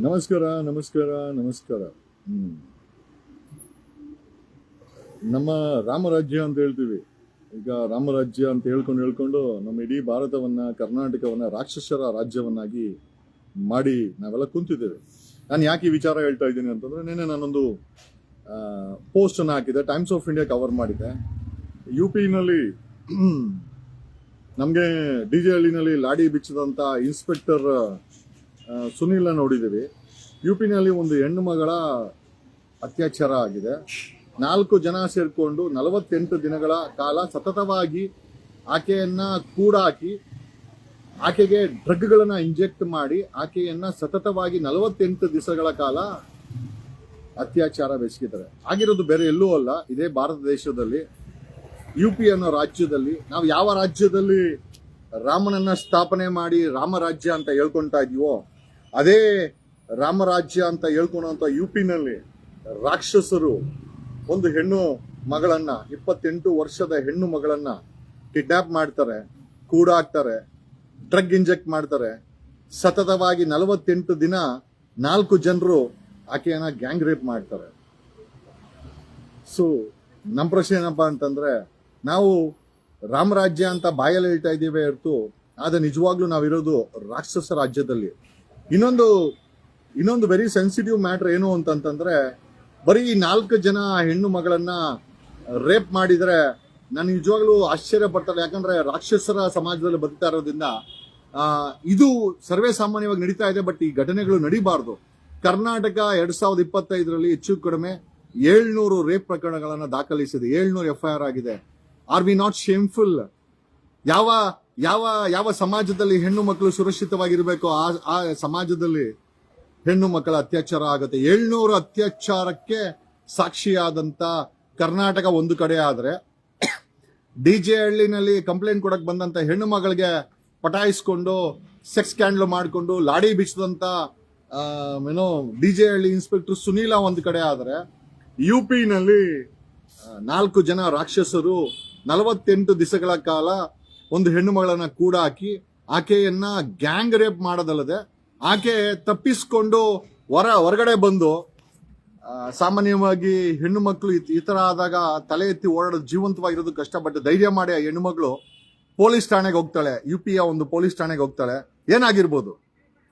ನಮಸ್ಕಾರ ನಮಸ್ಕಾರ ನಮಸ್ಕಾರ. ನಮ್ಮ ರಾಮರಾಜ್ಯ ಅಂತ ಹೇಳ್ತೀವಿ. ಈಗ ರಾಮರಾಜ್ಯ ಅಂತ ಹೇಳ್ಕೊಂಡು ಹೇಳ್ಕೊಂಡು ನಮ್ಮ ಇಡೀ ಭಾರತವನ್ನ, ಕರ್ನಾಟಕವನ್ನ ರಾಕ್ಷಸರ ರಾಜ್ಯವನ್ನಾಗಿ ಮಾಡಿ ನಾವೆಲ್ಲ ಕುಂತಿದ್ದೇವೆ. ನಾನು ಯಾಕೆ ಈ ವಿಚಾರ ಹೇಳ್ತಾ ಇದ್ದೀನಿ ಅಂತಂದ್ರೆ, ನಿನ್ನೆ ನಾನೊಂದು ಪೋಸ್ಟ್ ಅನ್ನು ಹಾಕಿದೆ ಟೈಮ್ಸ್ ಆಫ್ ಇಂಡಿಯಾ ಕವರ್ ಮಾಡಿದೆ ಯು ಪಿನಲ್ಲಿ ನಮಗೆ ಡಿ ಜೆ ಹಳ್ಳಿನಲ್ಲಿ ಲಾಡಿ ಬಿಚ್ಚಿದಂತ ಇನ್ಸ್ಪೆಕ್ಟರ್ ಸುನೀಲ್ನ ನೋಡಿದ್ದೀವಿ. ಯು ಪಿನಲ್ಲಿ ಒಂದು ಹೆಣ್ಣು ಮಗಳ ಅತ್ಯಾಚಾರ ಆಗಿದೆ. ನಾಲ್ಕು ಜನ ಸೇರಿಕೊಂಡು ನಲವತ್ತೆಂಟು ದಿನಗಳ ಕಾಲ ಸತತವಾಗಿ ಆಕೆಯನ್ನ ಕೂಡಾಕಿ ಆಕೆಗೆ ಡ್ರಗ್ಗಳನ್ನು ಇಂಜೆಕ್ಟ್ ಮಾಡಿ ಆಕೆಯನ್ನ ಸತತವಾಗಿ ನಲವತ್ತೆಂಟು ದಿವಸಗಳ ಕಾಲ ಅತ್ಯಾಚಾರ ಬೆಸಗಿದ್ದಾರೆ. ಆಗಿರೋದು ಬೇರೆ ಎಲ್ಲೂ ಅಲ್ಲ, ಇದೇ ಭಾರತ ದೇಶದಲ್ಲಿ, ಯು ಪಿ ಅನ್ನೋ ರಾಜ್ಯದಲ್ಲಿ. ನಾವು ಯಾವ ರಾಜ್ಯದಲ್ಲಿ ರಾಮನನ್ನ ಸ್ಥಾಪನೆ ಮಾಡಿ ರಾಮರಾಜ್ಯ ಅಂತ ಹೇಳ್ಕೊಂತಾ ಇದೀವೋ ಅದೇ ರಾಮರಾಜ್ಯ ಅಂತ ಹೇಳ್ಕೊಳೋಂಥ ಯು ಪಿನಲ್ಲಿ ರಾಕ್ಷಸರು ಒಂದು ಹೆಣ್ಣು ಮಗಳನ್ನ, ಇಪ್ಪತ್ತೆಂಟು ವರ್ಷದ ಹೆಣ್ಣು ಮಗಳನ್ನ ಕಿಡ್ನಾಪ್ ಮಾಡ್ತಾರೆ, ಕೂಡ ಹಾಕ್ತಾರೆ, ಡ್ರಗ್ ಇಂಜೆಕ್ಟ್ ಮಾಡ್ತಾರೆ. ಸತತವಾಗಿ ನಲವತ್ತೆಂಟು ದಿನ ನಾಲ್ಕು ಜನರು ಆಕೆಯನ್ನ ಗ್ಯಾಂಗ್ ರೇಪ್ ಮಾಡ್ತಾರೆ. ಸೊ ನಮ್ಮ ಪ್ರಶ್ನೆ ಏನಪ್ಪ ಅಂತಂದ್ರೆ, ನಾವು ರಾಮರಾಜ್ಯ ಅಂತ ಬಾಯಲ್ಲಿ ಹೇಳ್ತಾ ಇದ್ದೀವಿ ಹೊರತು, ಆದ್ರೆ ನಿಜವಾಗ್ಲೂ ನಾವಿರೋದು ರಾಕ್ಷಸ ರಾಜ್ಯದಲ್ಲಿ. ಇನ್ನೊಂದು ಇನ್ನೊಂದು ವೆರಿ ಸೆನ್ಸಿಟಿವ್ ಮ್ಯಾಟ್ರ್ ಏನು ಅಂತಂತಂದ್ರೆ, ಬರೀ ನಾಲ್ಕು ಜನ ಹೆಣ್ಣು ಮಗಳನ್ನ ರೇಪ್ ಮಾಡಿದ್ರೆ ನಾನು ನಿಜವಾಗ್ಲೂ ಆಶ್ಚರ್ಯ ಪಡ್ತಾರೆ ಯಾಕಂದ್ರೆ ರಾಕ್ಷಸರ ಸಮಾಜದಲ್ಲಿ ಬದುಕ್ತಾ ಇರೋದ್ರಿಂದ ಇದು ಸರ್ವೇ ಸಾಮಾನ್ಯವಾಗಿ ನಡೀತಾ ಇದೆ, ಬಟ್ ಈ ಘಟನೆಗಳು ನಡಿಬಾರ್ದು. ಕರ್ನಾಟಕ ಎರಡ್ ಸಾವಿರದ ಇಪ್ಪತ್ತೈದರಲ್ಲಿ ಹೆಚ್ಚು ಕಡಿಮೆ ಏಳ್ನೂರು ರೇಪ್ ಪ್ರಕರಣಗಳನ್ನು ದಾಖಲಿಸಿದೆ. ಏಳ್ನೂರು ಎಫ್ ಐ ಆರ್ ಆಗಿದೆ. ಆರ್ ವಿ ನಾಟ್ ಶೇಮ್ಫುಲ್ ಯಾವ ಯಾವ ಯಾವ ಸಮಾಜದಲ್ಲಿ ಹೆಣ್ಣು ಮಕ್ಕಳು ಸುರಕ್ಷಿತವಾಗಿರ್ಬೇಕು ಆ ಆ ಸಮಾಜದಲ್ಲಿ ಹೆಣ್ಣು ಮಕ್ಕಳ ಅತ್ಯಾಚಾರ ಆಗುತ್ತೆ. ಏಳ್ನೂರು ಅತ್ಯಾಚಾರಕ್ಕೆ ಸಾಕ್ಷಿಯಾದಂತ ಕರ್ನಾಟಕ ಒಂದು ಕಡೆ ಆದ್ರೆ ಡಿ ಜೆ ಹಳ್ಳಿನಲ್ಲಿ ಕಂಪ್ಲೇಂಟ್ ಕೊಡಕ್ ಬಂದಂತ ಹೆಣ್ಣು ಮಗಳಿಗೆ ಪಟಾಯಿಸ್ಕೊಂಡು ಸೆಕ್ಸ್ ಕ್ಯಾಂಡ್ಲ್ ಮಾಡಿಕೊಂಡು, ಲಾಡಿ ಬಿಚ್ಚದಂತ ಏನೋ D J Halli inspector Sunila ಒಂದು ಕಡೆ ಆದರೆ ಯು ಪಿನಲ್ಲಿ ನಾಲ್ಕು ಜನ ರಾಕ್ಷಸರು ನಲವತ್ತೆಂಟು ದಿವಸಗಳ ಕಾಲ ಒಂದು ಹೆಣ್ಣು ಮಗಳನ್ನ ಕೂಡ ಹಾಕಿ, ಆಕೆಯನ್ನ ಗ್ಯಾಂಗ್ ರೇಪ್ ಮಾಡೋದಲ್ಲದೆ, ಆಕೆ ತಪ್ಪಿಸ್ಕೊಂಡು ಹೊರ, ಹೊರಗಡೆ ಬಂದು ಸಾಮಾನ್ಯವಾಗಿ ಹೆಣ್ಣು ಮಕ್ಕಳು ಈ ಥರ ಆದಾಗ ತಲೆ ಎತ್ತಿ ಓಡಾಡೋದು ಜೀವಂತವಾಗಿರೋದು ಕಷ್ಟ ಬಟ್ ಧೈರ್ಯ ಮಾಡಿ ಆ ಹೆಣ್ಣು ಮಗಳು ಪೊಲೀಸ್ ಠಾಣೆಗೆ ಹೋಗ್ತಾಳೆ, ಯು ಪಿಯ ಒಂದು ಪೊಲೀಸ್ ಠಾಣೆಗೆ ಹೋಗ್ತಾಳೆ. ಏನಾಗಿರ್ಬೋದು?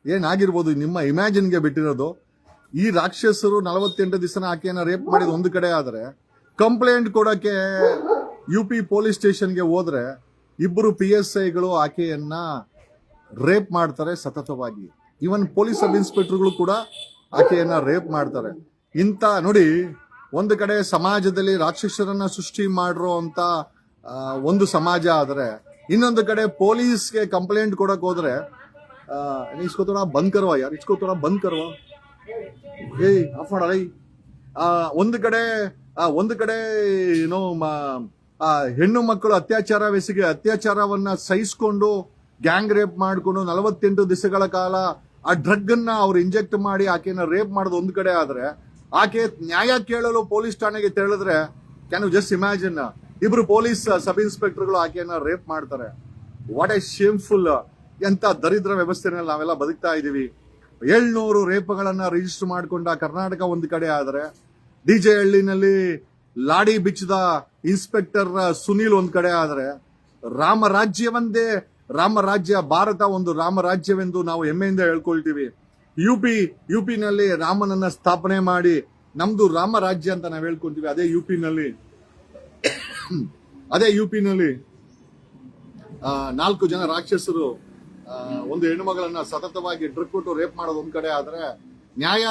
ಏನಾಗಿರ್ಬೋದು? ನಿಮ್ಮ ಇಮ್ಯಾಜಿನ್ಗೆ ಬಿಟ್ಟಿರೋದು. ಈ ರಾಕ್ಷಸರು ನಲವತ್ತೆಂಟು ದಿವಸನ ಆಕೆಯನ್ನ ರೇಪ್ ಮಾಡಿದ ಒಂದು ಕಡೆ ಆದರೆ, ಕಂಪ್ಲೇಂಟ್ ಕೊಡೋಕ್ಕೆ ಯು ಪಿ ಪೊಲೀಸ್ ಸ್ಟೇಷನ್ಗೆ ಹೋದ್ರೆ ಇಬ್ಬರು ಪಿ ಎಸ್ ಐಗಳು ಆಕೆಯನ್ನ ರೇಪ್ ಮಾಡ್ತಾರೆ ಸತತವಾಗಿ. ಈವನ್ ಪೊಲೀಸ್ ಸಬ್ ಇನ್ಸ್ಪೆಕ್ಟರ್ಗಳು ಕೂಡ ಆಕೆಯನ್ನ ರೇಪ್ ಮಾಡ್ತಾರೆ. ಇಂಥ ನೋಡಿ, ಒಂದು ಕಡೆ ಸಮಾಜದಲ್ಲಿ ರಾಕ್ಷಸರನ್ನ ಸೃಷ್ಟಿ ಮಾಡಿರೋ ಅಂತ ಒಂದು ಸಮಾಜ ಆದರೆ, ಇನ್ನೊಂದು ಕಡೆ ಪೊಲೀಸ್ಗೆ ಕಂಪ್ಲೇಂಟ್ ಕೊಡಕ್ ಹೋದ್ರೆ ಇಸ್ಕೋ ಬಂದ್ ಕರ್ವ ಯಾರು? ಇಸ್ಕೋ ಬಂದ್ ಕರ್ವ ಏಯ್ ಆಫ್ ಮಾಡಲ್ಲ ಒಂದು ಕಡೆ ಒಂದು ಕಡೆ, ಏನೋ ಹೆಣ್ಣು ಮಕ್ಕಳು ಅತ್ಯಾಚಾರವೆಸಗಿ ಅತ್ಯಾಚಾರವನ್ನ ಸಹಿಸಿಕೊಂಡು ಗ್ಯಾಂಗ್ ರೇಪ್ ಮಾಡಿಕೊಂಡು ನಲವತ್ತೆಂಟು ದಿವಸಗಳ ಕಾಲ ಆ ಡ್ರಗ್ ಅನ್ನ ಅವ್ರು ಇಂಜೆಕ್ಟ್ ಮಾಡಿ ಆಕೆನ ರೇಪ್ ಮಾಡೋದು ಒಂದು ಕಡೆ ಆದ್ರೆ ಆಕೆ ನ್ಯಾಯ ಕೇಳಲು ಪೊಲೀಸ್ ಠಾಣೆಗೆ ತೆರಳಿದ್ರೆ ಕ್ಯಾನ್ ಯು ಜಸ್ಟ್ ಇಮ್ಯಾಜಿನ್ ಇಬ್ರು ಪೊಲೀಸ್ ಸಬ್ ಇನ್ಸ್ಪೆಕ್ಟರ್ಗಳು ಆಕೆಯನ್ನ ರೇಪ್ ಮಾಡ್ತಾರೆ. ವಾಟ್ ಎ ಶೇಮ್ಫುಲ್ ಎಂತ ದರಿದ್ರ ವ್ಯವಸ್ಥೆನಲ್ಲಿ ನಾವೆಲ್ಲ ಬದುಕ್ತಾ ಇದೀವಿ. ಏಳ್ನೂರು ರೇಪ್ಗಳನ್ನ ರಿಜಿಸ್ಟರ್ ಮಾಡಿಕೊಂಡ ಕರ್ನಾಟಕ ಒಂದು ಕಡೆ ಆದ್ರೆ, ಡಿ ಜೆ ಹಳ್ಳಿನಲ್ಲಿ ಲಾಡಿ ಬಿಚ್ಚಿದ ಇನ್ಸ್ಪೆಕ್ಟರ್ ಸುನೀಲ್ ಒಂದ್ ಕಡೆ ಆದ್ರೆ ರಾಮರಾಜ್ಯವೊಂದೇ ರಾಮರಾಜ್ಯ ಭಾರತ ಒಂದು ರಾಮರಾಜ್ಯವೆಂದು ನಾವು ಹೆಮ್ಮೆಯಿಂದ ಹೇಳ್ಕೊಳ್ತೀವಿ. ಯು ಪಿ ಯು ನಲ್ಲಿ ರಾಮನನ್ನ ಸ್ಥಾಪನೆ ಮಾಡಿ ನಮ್ದು ರಾಮರಾಜ್ಯ ಅಂತ ನಾವು ಹೇಳ್ಕೊಂತೀವಿ ಅದೇ ಯು ನಲ್ಲಿ. ಅದೇ ಯು ನಲ್ಲಿ ಆ, ನಾಲ್ಕು ಜನ ರಾಕ್ಷಸರು ಒಂದು ಹೆಣ್ಣುಮಗಳನ್ನ ಸತತವಾಗಿ ಡ್ರಗ್ ಕೊಟ್ಟು ರೇಪ್ ಮಾಡೋದು ಒಂದ್ ಕಡೆ ಆದ್ರೆ ನ್ಯಾಯ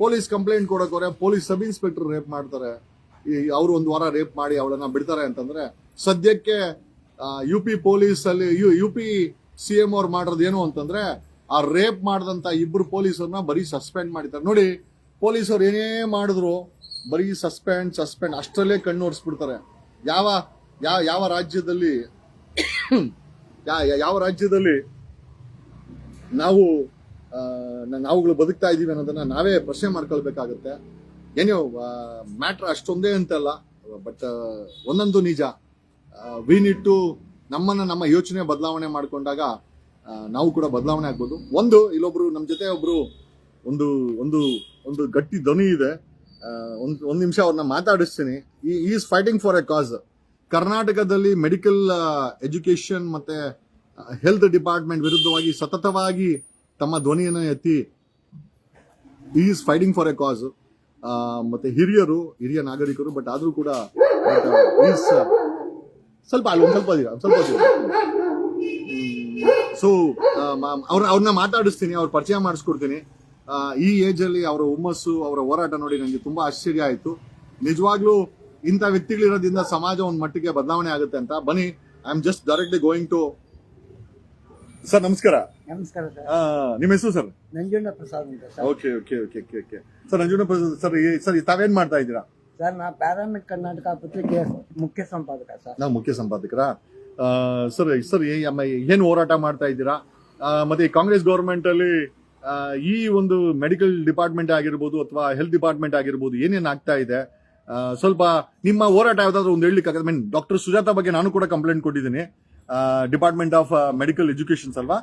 ಪೊಲೀಸ್ ಕಂಪ್ಲೇಂಟ್ ಕೊಡಕ್ ಹೋದ್ರೆ ಪೊಲೀಸ್ ಸಬ್ ಇನ್ಸ್ಪೆಕ್ಟರ್ ರೇಪ್ ಮಾಡ್ತಾರೆ. ಅವರು ಒಂದು ವಾರ ರೇಪ್ ಮಾಡಿ ಅವಳನ್ನ ಬಿಡ್ತಾರೆ ಅಂತಂದ್ರೆ ಸದ್ಯಕ್ಕೆ ಯು ಪಿ ಪೊಲೀಸ್ ಅಲ್ಲಿ, ಯು ಪಿ ಸಿ ಎಂ ಅವ್ರು ಮಾಡಿರೋದು ಏನು ಅಂತಂದ್ರೆ ಆ ರೇಪ್ ಮಾಡಿದಂತ ಇಬ್ರು ಪೊಲೀಸರನ್ನ ಬರೀ ಸಸ್ಪೆಂಡ್ ಮಾಡಿದ್ದಾರೆ. ನೋಡಿ ಪೊಲೀಸರು ಏನೇ ಮಾಡಿದ್ರು ಬರೀ ಸಸ್ಪೆಂಡ್ ಸಸ್ಪೆಂಡ್ ಅಷ್ಟರಲ್ಲೇ ಕಣ್ಣು ಒರೆಸ್ಬಿಡ್ತಾರೆ. ಯಾವ ಯಾವ ಯಾವ ರಾಜ್ಯದಲ್ಲಿ ಯಾವ ರಾಜ್ಯದಲ್ಲಿ ನಾವು ನಾವುಗಳು ಬದುಕ್ತಾ ಇದ್ದೀವಿ ಅನ್ನೋದನ್ನ ನಾವೇ ಪ್ರಶ್ನೆ ಮಾಡ್ಕೊಳ್ಬೇಕಾಗುತ್ತೆ. ಏನೋ ಮ್ಯಾಟ್ರ್ ಅಷ್ಟೊಂದೇ ಅಂತಲ್ಲ, ಬಟ್ ಒಂದೊಂದು ನಿಜ. ವಿ ನೀಡ್ ಟು ನಮ್ಮನ್ನ ನಮ್ಮ ಯೋಚನೆ ಬದಲಾವಣೆ ಮಾಡಿಕೊಂಡಾಗ ನಾವು ಕೂಡ ಬದಲಾವಣೆ ಆಗ್ಬೋದು. ಒಂದು, ಇಲ್ಲೊಬ್ರು ನಮ್ಮ ಜೊತೆ ಒಬ್ರು ಒಂದು ಒಂದು ಒಂದು ಗಟ್ಟಿ ಧ್ವನಿ ಇದೆ. ಒಂದು, ಒಂದ್ ನಿಮಿಷ ಅವ್ರನ್ನ ಮಾತಾಡಿಸ್ತೀನಿ. ಈ is fighting for a cause ಕರ್ನಾಟಕದಲ್ಲಿ ಮೆಡಿಕಲ್ ಎಜುಕೇಶನ್ ಮತ್ತೆ ಹೆಲ್ತ್ ಡಿಪಾರ್ಟ್ಮೆಂಟ್ ವಿರುದ್ಧವಾಗಿ ಸತತವಾಗಿ ತಮ್ಮ ಧ್ವನಿಯನ್ನು ಎತ್ತಿ is fighting for a cause ಮತ್ತೆ ಹಿರಿಯರು, ಹಿರಿಯ ನಾಗರಿಕರು ಬಟ್ ಆದರೂ ಕೂಡ ಸ್ವಲ್ಪ, ಅಲ್ಲಿ ಒಂದು ಸ್ವಲ್ಪ ಸ್ವಲ್ಪ ಸೊ ಅವ್ರ ಅವ್ರನ್ನ ಮಾತಾಡಿಸ್ತೀನಿ, ಅವ್ರ ಪರಿಚಯ ಮಾಡಿಸ್ಕೊಡ್ತೀನಿ. ಈ ಏಜ್ ಅಲ್ಲಿ ಅವರ ಹುಮ್ಮಸ್ಸು, ಅವರ ಹೋರಾಟ ನೋಡಿ ನನಗೆ ತುಂಬಾ ಆಶ್ಚರ್ಯ ಆಯ್ತು. ನಿಜವಾಗ್ಲೂ ಇಂಥ ವ್ಯಕ್ತಿಗಳಿರೋದ್ರಿಂದ ಸಮಾಜ ಒಂದು ಮಟ್ಟಿಗೆ ಬದಲಾವಣೆ ಆಗುತ್ತೆ ಅಂತ. ಬನ್ನಿ I am just directly going to sir ನಮಸ್ಕಾರ. ನಮಸ್ಕಾರ ಸರ್. ನಿಮ್ಮ ಹೆಸರು ಸರ್? ನಂಜುಂಡ ಪ್ರಸಾದ್ ಅಂತ sir. Okay okay okay okay okay. Sir Prasad sir ಈ- ಸರ್ ತಾವೇನ್ ಮಾಡ್ತಾ ಇದ್ದೀರಾ? ಸರ್ ನಾ ಪ್ಯಾರಾಮಿಡ್ ಕರ್ನಾಟಕ ಪತ್ರಿಕೆಯ ಮುಖ್ಯ ಸಂಪಾದಕ ಸರ್. ನಾವು ಮುಖ್ಯ ಸಂಪಾದಕರ? ಸರ್ ಸರ್ ಏ- ಅಮ್ಮ ಏನ್ ಹೋರಾಟ ಮಾಡ್ತಾ ಇದ್ದೀರಾ? ಆ, ಮತ್ತೆ ಈ ಕಾಂಗ್ರೆಸ್ ಗೌರ್ಮೆಂಟ್ ಅಲ್ಲಿ ಆ, ಈ ಒಂದು ಮೆಡಿಕಲ್ ಡಿಪಾರ್ಟ್ಮೆಂಟ್ ಆಗಿರ್ಬೋದು ಅಥವಾ ಹೆಲ್ತ್ ಡಿಪಾರ್ಟ್ಮೆಂಟ್ ಆಗಿರ್ಬೋದು ಏನೇನ್ ಆಗ್ತಾ ಇದೆ? ಆ, ಸ್ವಲ್ಪ ನಿಮ್ಮ ಹೋರಾಟ ಯಾವ್ದಾದ್ರು ಒಂದು ಹೇಳಲಿಕ್ಕೆ ಮೀನ್ ಡಾಕ್ಟರ್ ಸುಜಾತ ಬಗ್ಗೆ ನಾನು ಕೂಡ ಕಂಪ್ಲೇಂಟ್ ಕೊಟ್ಟಿದ್ದೀನಿ. ಡಿಪಾರ್ಟ್ಮೆಂಟ್ ಆಫ್ ಮೆಡಿಕಲ್ ಎಜುಕೇಶನ್ಸ್ ಅಲ್ವಾ?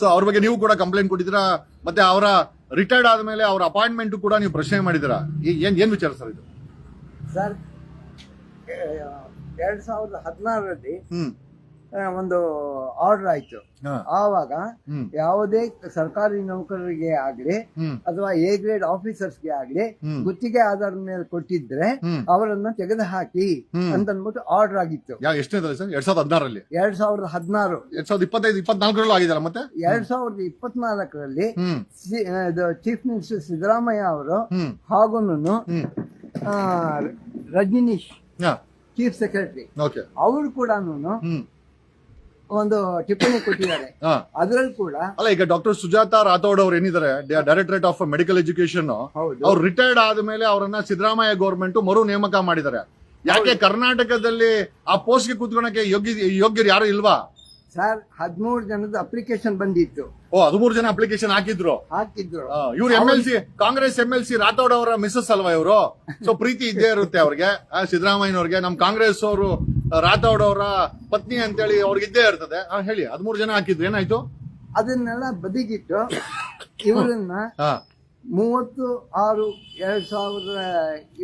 ಸೊ ಅವ್ರ ಬಗ್ಗೆ ನೀವು ಕೂಡ ಕಂಪ್ಲೇಂಟ್ ಕೊಟ್ಟಿದ್ದೀರಾ? ಮತ್ತೆ ಅವರ ರಿಟೈರ್ಡ್ ಆದ್ಮೇಲೆ ಅವರ ಅಪಾಯಿಂಟ್ಮೆಂಟ್ ಕೂಡ ನೀವು ಪ್ರಶ್ನೆ ಮಾಡಿದ್ದೀರಾ? ಏನ್ ಏನ್ ವಿಚಾರ ಸರ್ ಇದು? ಸರ್ ಎರಡ್ ಸಾವಿರದ ಹದಿನಾರರಲ್ಲಿ ಹ್ಮ್. ಒಂದು ಆರ್ಡರ್ ಆಯ್ತು. ಆವಾಗ ಯಾವುದೇ ಸರ್ಕಾರಿ ನೌಕರರಿಗೆ ಆಗ್ಲಿ ಅಥವಾ ಎ ಗ್ರೇಡ್ ಆಫೀಸರ್ಸ್ಗೆ ಆಗ್ಲಿ. ಗುತ್ತಿಗೆ ಆಧಾರದ ಮೇಲೆ ಕೊಟ್ಟಿದ್ರೆ. ಅವರನ್ನ ತೆಗೆದು ಹಾಕಿ. ಅಂತ ಅಂದ್ಬಿಟ್ಟು ಆರ್ಡರ್ ಆಗಿತ್ತು ಎಷ್ಟು ಎಷ್ಟನೇದಲ್ಲಿ ಸರ್? ಎರಡ್ ಸಾವಿರದ ಹದಿನಾರಲ್ಲಿ ಎರಡ್ ಸಾವಿರದ ಹದಿನಾರು. ಎರಡ್ ಸಾವಿರದ ಇಪ್ಪತ್ತೈದು ಇಪ್ಪತ್ನಾಲ್ಕರಲ್ಲೂ ಆಗಿದಲ್ಲ ಮತ್ತೆ? ಎರಡ್ ಸಾವಿರದ ಇಪ್ಪತ್ನಾಲ್ಕರಲ್ಲಿ ಚೀಫ್ ಮಿನಿಸ್ಟರ್ ಸಿದ್ದರಾಮಯ್ಯ ಅವರು ಹಾಗೂ ರಜನೀಶ್ ಚೀಫ್ ಸೆಕ್ರೆಟರಿ ಓಕೆ. ಅವರು ಕೂಡ ಒಂದು ಟಿಪ್ಪಣಿ ಕೊಟ್ಟಿದ್ದಾರೆ. ಹಾ. ಅದ್ರಲ್ಲಿ ಕೂಡ ಅಲ್ಲ ಈಗ ಡಾಕ್ಟರ್ ಸುಜಾತಾ ರಾಥೋಡ್ ಅವ್ರು ಏನಿದ್ದಾರೆ ಡೈರೆಕ್ಟರೇಟ್ ಆಫ್ ಮೆಡಿಕಲ್ ಎಜುಕೇಶನ್ ಹೌದು. ಅವ್ರು ರಿಟೈರ್ಡ್ ಆದ್ಮೇಲೆ ಅವರನ್ನ ಸಿದ್ದರಾಮಯ್ಯ ಗೌರ್ಮೆಂಟ್ ಮರು ನೇಮಕ ಮಾಡಿದ್ದಾರೆ. ಯಾಕೆ ಕರ್ನಾಟಕದಲ್ಲಿ ಆ ಪೋಸ್ಟ್ಗೆ ಕೂತ್ಕೊಳಕ್ಕೆ ಯೋಗ್ಯ ಯೋಗ್ಯರು ಯಾರು ಇಲ್ವಾ? ಸರ್ ಹದಿಮೂರು ಜನದ ಅಪ್ಲಿಕೇಶನ್ ಬಂದಿತ್ತು. ಓ ಹದಿಮೂರು ಜನ ಅಪ್ಲಿಕೇಶನ್ ಹಾಕಿದ್ರು. ಹಾಕಿದ್ರು. ಇವ್ರು M L C Congress M L C Rathod ಅವರ ಮಿಸಸ್ ಅಲ್ವಾ ಇವರು? ಸೊ ಪ್ರೀತಿ ಇದ್ದೇ ಇರುತ್ತೆ ಅವ್ರಿಗೆ. ಸಿದ್ದರಾಮಯ್ಯನವ್ರಿಗೆ. ನಮ್ ಕಾಂಗ್ರೆಸ್ ಅವರು ರಾಥೋಡ್ ಅವರ ಪತ್ನಿ ಅಂತೇಳಿ ಅವ್ರಿಗೆ ಇದ್ದೇ ಇರ್ತದೆ. ಹೇಳಿ ಹದಿಮೂರು ಜನ ಹಾಕಿದ್ರು. ಏನಾಯ್ತು? ಅದನ್ನೆಲ್ಲ ಬದಿಗಿಟ್ಟು ಇವರನ್ನ ಮೂವತ್ತು ಆರು ಎರಡ್ ಸಾವಿರದ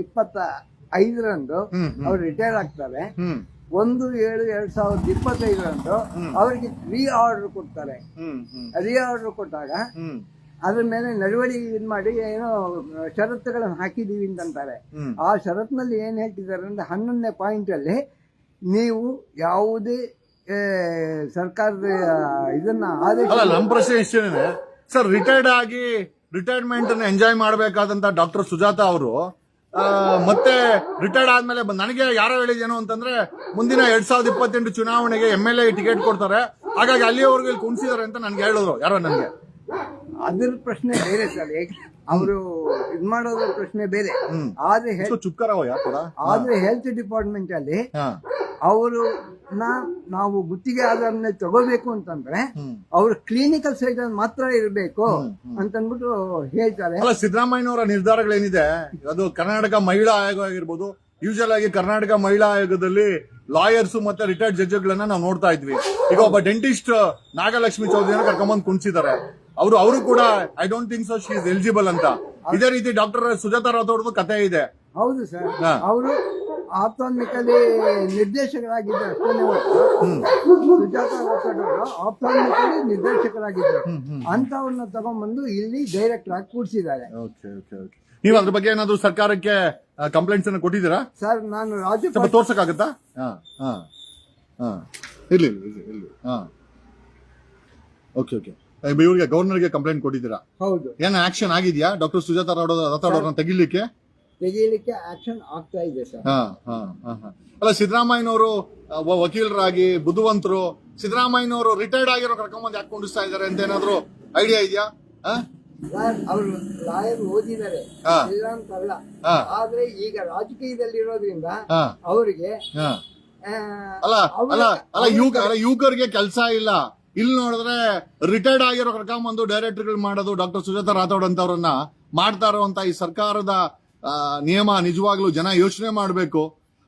ಇಪ್ಪತ್ತ ಐದರಂದು ಅವ್ರು ರಿಟೈರ್ ಆಗ್ತಾರೆ. ಒಂದು ಏಳು ಎರಡ್ ಸಾವಿರದ ಇಪ್ಪತ್ತೈದರಂದು ಅವರಿಗೆ ರೀ ಆರ್ಡರ್ ಕೊಡ್ತಾರೆ. ರೀ ಆರ್ಡರ್ ಕೊಟ್ಟಾಗ ಅದ್ರ ಮೇಲೆ ನಡವಳಿಕೆ ಇದು ಮಾಡಿ ಏನೋ ಷರತ್ತುಗಳನ್ನು ಹಾಕಿದೀವಿ ಅಂತಂತಾರೆ. ಆ ಷರತ್ನಲ್ಲಿ ಏನ್ ಹೇಳ್ತಿದ್ದಾರೆ ಅಂದ್ರೆ ಹನ್ನೊಂದನೇ ಪಾಯಿಂಟ್ ಅಲ್ಲಿ ನೀವು ಯಾವುದೇ ಸರ್ಕಾರದ ಇದನ್ನ ಆದೇಶ ಅಲ್ಲ ನಮ್ ಪ್ರಶ್ನೆ ಇಷ್ಟೇನೆ ಸರ್ ರಿಟೈರ್ಡ್ ಆಗಿ ರಿಟೈರ್ಮೆಂಟ್ ಅನ್ನ ಎಂಜಾಯ್ ಮಾಡಬೇಕಾದಂತ ಡಾಕ್ಟರ್ ಸುಜಾತ ಅವರು ಮತ್ತೆ ರಿಟೈರ್ಡ್ ಆದ್ಮೇಲೆ ನನಗೆ ಯಾರೋ ಹೇಳಿದೇನು ಅಂತಂದ್ರೆ ಮುಂದಿನ ಎರಡ್ ಸಾವಿರದ ಇಪ್ಪತ್ತೆಂಟು ಚುನಾವಣೆಗೆ ಎಂ ಎಲ್ ಎ ಟಿಕೆಟ್ ಕೊಡ್ತಾರೆ. ಹಾಗಾಗಿ ಅಲ್ಲಿಯವರೆಗೂ ಇಲ್ಲಿ ಕುಣಿಸಿದಾರೆ ಅಂತ ನನ್ಗೆ ಹೇಳಿದ್ರು ಯಾರೋ ನನಗೆ. ಅದ್ರ ಪ್ರಶ್ನೆ ಬೇರೆ ಸರ್ ಅವರು ಇದ್ ಮಾಡೋದ್ರ ಪ್ರಶ್ನೆ ಬೇರೆ. ಆದ್ರೆ ಆದ್ರೆ ಹೆಲ್ತ್ ಡಿಪಾರ್ಟ್ಮೆಂಟ್ ಅಲ್ಲಿ ಅವರು ಅವರು ನಾವು ಗುತ್ತಿಗೆ ಆಧಾರನೇ ತಗೋಬೇಕು ಅಂತಂದ್ರೆ ಅವರು ಕ್ಲಿನಿಕಲ್ ಸೈಡ್ ಅಲ್ಲಿ ಮಾತ್ರ ಇರಬೇಕು ಅಂತಂದ್ಬಿಟ್ಟು ಹೇಳ್ತಾರೆ. ಸಿದ್ದರಾಮಯ್ಯನವರ ನಿರ್ಧಾರಗಳೇನಿದೆ? ಅದು ಕರ್ನಾಟಕ ಮಹಿಳಾ ಆಯೋಗ ಆಗಿರ್ಬೋದು ಯೂಶಲ್ ಆಗಿ ಕರ್ನಾಟಕ ಮಹಿಳಾ ಆಯೋಗದಲ್ಲಿ ಲಾಯರ್ಸ್ ಮತ್ತೆ ರಿಟೈರ್ಡ್ ಜಡ್ಜ್ಗಳನ್ನ ನಾವು ನೋಡ್ತಾ ಇದ್ವಿ. ಈಗ ಒಬ್ಬ ಡೆಂಟಿಸ್ಟ್ ನಾಗಲಕ್ಷ್ಮಿ ಚೌಧರಿನ ಕರ್ಕೊಂಬಂದ್ ಕುಣಿಸಿದ್ದಾರೆ ಅವರು ಅವರು ಕೂಡ I don't think so she is eligible ಅಂತ. ಇದೇ ರೀತಿ ಡಾಕ್ಟರ್ ಸುಜಾತಾ ರಾಥೋಡ್ದು ಕತೆ ಇದೆ. ಹೌದು ಸರ್. ಅವರು ಆಪ್ತಾನ್ಮಿಕಲಿ ನಿರ್ದೇಶಕರಾಗಿದ್ದರು. ಅಷ್ಟೇ ಸುಜಾತ ರಾಥೋಡ್ ಅವರು ಆಪ್ತಾನ್ಮಿಕಲಿ ನಿರ್ದೇಶಕರಾಗಿದ್ದರು. ಅಂತವ್ರನ್ನ ತಗೊಂಡ್ಬಂದು ಇಲ್ಲಿ ಡೈರೆಕ್ಟರ್ ಆಗಿ ಕೂಡಿಸಿದ್ದಾರೆ. Okay okay okay. ನೀವು ಅದ್ರ ಬಗ್ಗೆ ಏನಾದ್ರು ಸರ್ಕಾರಕ್ಕೆ ಕಂಪ್ಲೇಂಟ್ಸ್ ಅನ್ನು ಕೊಟ್ಟಿದ್ದೀರಾ? ಸರ್ ನಾನು ರಾಜ್ಯ ಸ್ವಲ್ಪ ತೋರ್ಸಕ್ಕಾಗತ್ತಾ? ಹಾ ಹಾ ಹಾ. ಇರ್ಲಿ ಇರ್ಲಿ ಇರ್ಲಿ, ಇರ್ಲಿ. ಹಾ. Okay okay. ಇವ್ರಿಗೆ ಗವರ್ನರ್ಗೆ ಕಂಪ್ಲೇಂಟ್ ಕೊಟ್ಟಿದ್ದೀರಾ? ಹೌದು. ಏನ್ ಆಕ್ಷನ್ ಆಗಿದ್ಯಾ? ಡಾಕ್ಟರ್ ಸುಜಾತ ರಾಡೋದ ರಾಥೋಡ್ ಅವ್ರನ್ನ ತೆಗಿಲಿಕ್ಕೆ? ತೆಗೀಲಿಕ್ಕೆ ಆಕ್ಷನ್ ಆಗ್ತಾ ಇದೆ ಸರ್. ಹಾ ಹಾ ಹಾ ಹಾ. ಅಲ್ಲ ಸಿದ್ದರಾಮಯ್ಯನವರು ವಕೀಲರಾಗಿ ಬುದ್ಧಿವಂತರು ಸಿದ್ದರಾಮಯ್ಯನವರು ರಿಟೈರ್ಡ್ ಆಗಿರೋ ಕರ್ಕೊಂಬಂದ್ ಯಾಕೆ ಕೊಂಡಿಸ್ತಾ ಇದಾರೆ ಅಂತ ಏನಾದ್ರು ಐಡಿಯಾ ಇದೆಯಾ? ಹಾ ಸರ್ ಅವರು ಲಾಯರ್ ಓದಿದ್ದಾರೆ. ಇಲ್ಲ ಅಂತಲ್ಲ. ಆದ್ರೆ ಈಗ ರಾಜಕೀಯದಲ್ಲಿ ಇರೋದ್ರಿಂದ ಹಾ. ಅವರಿಗೆ ಹಾ. ಅಲ್ಲ ಅಲ್ಲ ಅಲ್ಲ ಯುವಕ ಅಲ್ಲ ಯುವಕರಿಗೆ ಕೆಲಸ ಇಲ್ಲ. ಇಲ್ಲಿ ನೋಡಿದ್ರೆ ರಿಟೈರ್ಡ್ ಆಗಿರೋ ಕರ್ಕೊಂಬಂದು ಡೈರೆಕ್ಟರ್ಗಳು ಮಾಡೋದು ಡಾಕ್ಟರ್ ಸುಜಾತ ರಾಥೋಡ್ ಅಂತವ್ರನ್ನ ಮಾಡ್ತಾ ಇರುವಂತ ಈ ಸರ್ಕಾರದ ನಿಯಮ ನಿಜವಾಗ್ಲೂ ಜನ ಯೋಚನೆ ಮಾಡಬೇಕು.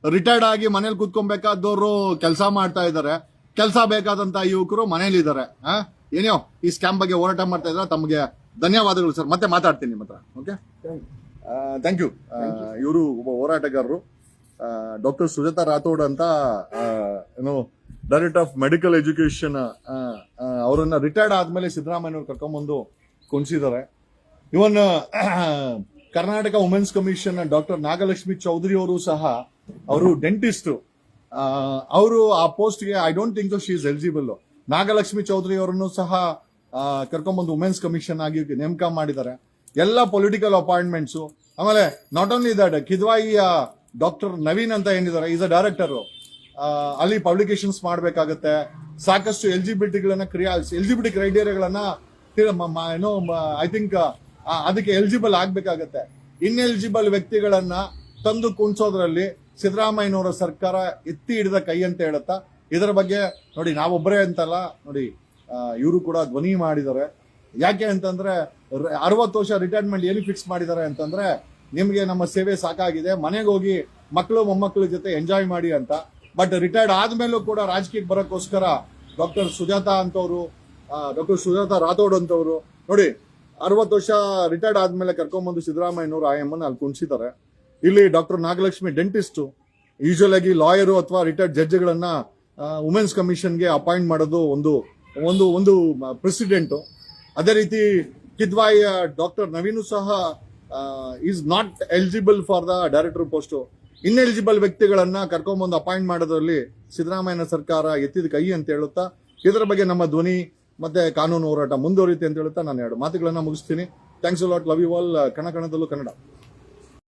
ರಿಟೈರ್ಡ್ ಆಗಿ ಮನೇಲಿ ಕುತ್ಕೊಬೇಕಾದವರು ಕೆಲಸ ಮಾಡ್ತಾ ಇದ್ದಾರೆ. ಕೆಲಸ ಬೇಕಾದಂತ ಯುವಕರು ಮನೇಲಿ ಇದ್ದಾರೆ ಏನೋ ಈ ಸ್ಕ್ಯಾಮ್ ಬಗ್ಗೆ ಹೋರಾಟ ಮಾಡ್ತಾ ಇದ್ರೆ ತಮಗೆ ಧನ್ಯವಾದಗಳು ಸರ್. ಮತ್ತೆ ಮಾತಾಡ್ತೀನಿ ನಿಮ್ಮ ಹತ್ರ. ಓಕೆ ಥ್ಯಾಂಕ್ ಯು ಇವರು ಒಬ್ಬ ಹೋರಾಟಗಾರರು. ಡಾಕ್ಟರ್ ಸುಜಾತಾ ರಾಥೋಡ್ ಅಂತ ಏನು ಡೈರೆಕ್ಟರ್ ಆಫ್ ಮೆಡಿಕಲ್ ಎಜುಕೇಶನ್ ಅವರನ್ನ ರಿಟೈರ್ಡ್ ಆದ್ಮೇಲೆ ಸಿದ್ದರಾಮಯ್ಯವ್ರು ಕರ್ಕೊಂಬಂದು ಕುಣಿಸಿದ್ದಾರೆ. Even Karnataka women's commission doctor Nagalakshmi Chaudhari ಅವರು ಸಹ ಅವರು ಡೆಂಟಿಸ್ಟ್ ಅವರು ಆ ಪೋಸ್ಟ್ಗೆ I don't think she is eligible Nagalakshmi Chaudhari ಅವರನ್ನು ಸಹ ಕರ್ಕೊಂಡ್ಬಂದು ವುಮೆನ್ಸ್ ಕಮಿಷನ್ ಆಗಿ ನೇಮಕ ಮಾಡಿದ್ದಾರೆ. ಎಲ್ಲ ಪೊಲಿಟಿಕಲ್ ಅಪಾಯಿಂಟ್ಮೆಂಟ್ಸ್ ಆಮೇಲೆ ನಾಟ್ ಓನ್ಲಿ ದಟ್ ಕಿದ್ವಾಯಿಯ ಡಾಕ್ಟರ್ ನವೀನ್ ಅಂತ ಏನಿದ್ದಾರೆ ಈಸ್ ಅ ಡೈರೆಕ್ಟರ್ ಅಲ್ಲಿ ಪಬ್ಲಿಕೇಶನ್ಸ್ ಮಾಡಬೇಕಾಗತ್ತೆ. ಸಾಕಷ್ಟು ಎಲ್ ಜಿ ಕ್ರಿಯಾ ಎಲ್ ಜಿ ಬಿ ಏನೋ ಐ ಥಿಂಕ್ ಅದಕ್ಕೆ ಎಲಿಜಿಬಲ್ ಆಗ್ಬೇಕಾಗತ್ತೆ. ಇನ್ಎಲಿಜಿಬಲ್ ವ್ಯಕ್ತಿಗಳನ್ನ ತಂದು ಕುಣಿಸೋದ್ರಲ್ಲಿ ಸಿದ್ದರಾಮಯ್ಯನವರ ಸರ್ಕಾರ ಎತ್ತಿ ಹಿಡಿದ ಕೈ ಅಂತ ಹೇಳುತ್ತಾ, ಇದರ ಬಗ್ಗೆ ನೋಡಿ, ನಾವೊಬ್ಬರೇ ಅಂತಲ್ಲ, ನೋಡಿ ಇವರು ಕೂಡ ಧ್ವನಿ ಮಾಡಿದ್ದಾರೆ. ಯಾಕೆ ಅಂತಂದ್ರೆ ಅರವತ್ತು ವರ್ಷ ರಿಟೈರ್ಮೆಂಟ್ ಏನು ಫಿಕ್ಸ್ ಮಾಡಿದ್ದಾರೆ ಅಂತಂದ್ರೆ, ನಿಮಗೆ ನಮ್ಮ ಸೇವೆ ಸಾಕಾಗಿದೆ, ಮನೆಗೆ ಹೋಗಿ ಮಕ್ಕಳು ಮೊಮ್ಮಕ್ಕಳ ಜೊತೆ ಎಂಜಾಯ್ ಮಾಡಿ ಅಂತ. ಬಟ್ ರಿಟೈರ್ಡ್ ಆದ್ಮೇಲೂ ಕೂಡ ರಾಜಕೀಯಕ್ಕೆ ಬರೋಕ್ಕೋಸ್ಕರ ಡಾಕ್ಟರ್ ಸುಜಾತಾ ಅಂತವರು ಡಾಕ್ಟರ್ ಸುಜಾತಾ ರಾಥೋಡ್ ಅಂತವರು, ನೋಡಿ ಅರವತ್ತು ವರ್ಷ ರಿಟೈರ್ಡ್ ಆದ್ಮೇಲೆ ಕರ್ಕೊಂಡ್ಬಂದು ಸಿದ್ದರಾಮಯ್ಯನವರು ಐ ಎಂ ಅಲ್ಲಿ ಕುಣಿಸಿದ್ದಾರೆ. ಇಲ್ಲಿ ಡಾಕ್ಟರ್ ನಾಗಲಕ್ಷ್ಮಿ ಡೆಂಟಿಸ್ಟ್ ಯೂಶುವಲ್ ಆಗಿ ಲಾಯರು ಅಥವಾ ರಿಟೈರ್ಡ್ ಜಡ್ಜ್ಗಳನ್ನ ವುಮೆನ್ಸ್ ಕಮಿಷನ್ಗೆ ಅಪಾಯಿಂಟ್ ಮಾಡೋದು ಒಂದು ಒಂದು ಒಂದು ಪ್ರೆಸಿಡೆಂಟ್ ಅದೇ ರೀತಿ ಕಿದ್ವಾಯಿಯ ಡಾಕ್ಟರ್ ನವೀನು ಸಹ is not eligible for the director post ineligible ವ್ಯಕ್ತಿಗಳನ್ನ ಕರ್ಕೊಂಬಂದು ಅಪಾಯಿಂಟ್ ಮಾಡೋದ್ರಲ್ಲಿ ಸಿದ್ದರಾಮಯ್ಯನ ಸರ್ಕಾರ ಎತ್ತಿದ ಕೈ ಅಂತ ಹೇಳುತ್ತಾ, ಇದರ ಬಗ್ಗೆ ನಮ್ಮ ಧ್ವನಿ ಮತ್ತೆ ಕಾನೂನು ಹೋರಾಟ ಮುಂದುವರಿಯುತ್ತೆ ಅಂತ ಹೇಳುತ್ತಾ ನಾನು ಎರಡು ಮಾತುಗಳನ್ನ ಮುಗಿಸ್ತೀನಿ. Thanks lot love you all ಕಣ ಕಣದಲ್ಲೂ ಕನ್ನಡ.